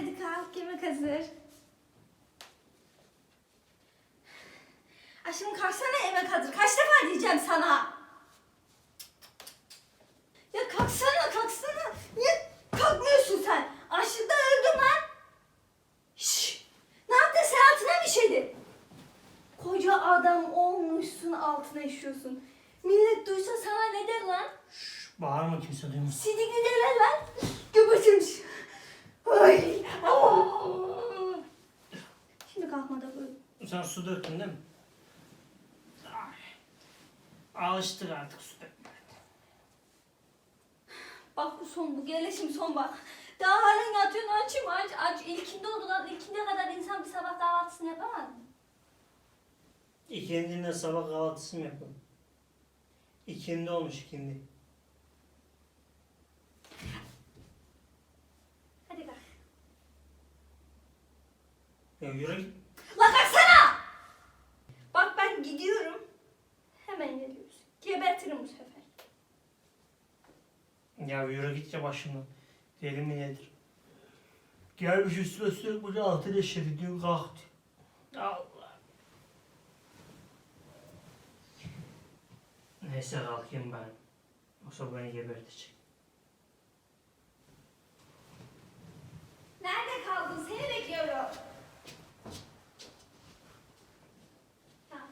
Hadi kalk yemek hazır. Aşkım kalksana yemek hazır. Kaç defa diyeceğim sana? Ya kalksana kalksana. Niye kalkmıyorsun sen? Açlıktan öldüm lan. Şşş. Ne yaptın sen altına mı işedin? Koca adam olmuşsun altına işiyorsun. Millet duysa sana ne der lan? Şşş, bağırma kimse duymasın. Sidikli derler lan. Göbetmiş. Ay. aa. Şimdi kalkmadı bu. Sen su döktün değil mi? Ay. Alıştık artık su dökmeye. Bak bu son bu geleşim son bak. Daha halen yatıyorsun açım aç aç. İlkinde oldu lan. İlkinde kadar insan bir sabah kahvaltısını yapamaz mı? İkindinde sabah kahvaltısı mı yapalım? İkindi olmuş ikindi. Hadi kalk. Ya yürü git. Gidiyorum. Hemen geliyorsun. Gebertirim bu sefer. Ya yürü git ya başımdan. Deli mi nedir? Gelmiş üstüne üstüne burada altı eşedi diyor kalk diyor. Allah. Neyse kalkayım ben. Yoksa beni gebertecek.